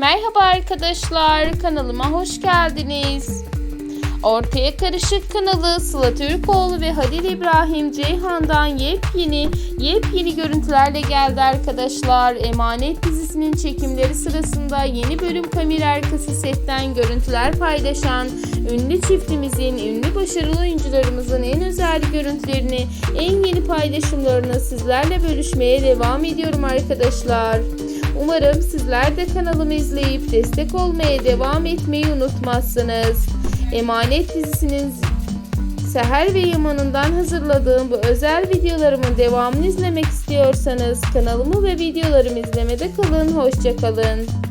Merhaba arkadaşlar, kanalıma hoş geldiniz. Ortaya Karışık kanalı Sıla Türkoğlu ve Halil İbrahim Ceyhan'dan yepyeni yepyeni görüntülerle geldi arkadaşlar. Emanet dizisinin çekimleri sırasında yeni bölüm kamera arkası setten görüntüler paylaşan ünlü çiftimizin, ünlü başarılı oyuncularımızın en özel görüntülerini, en yeni paylaşımlarını sizlerle bölüşmeye devam ediyorum arkadaşlar. Umarım sizler de kanalımı izleyip destek olmaya devam etmeyi unutmazsınız. Emanet dizisinin Seher ve Yaman'ından hazırladığım bu özel videolarımın devamını izlemek istiyorsanız kanalımı ve videolarımı izlemede kalın. Hoşçakalın.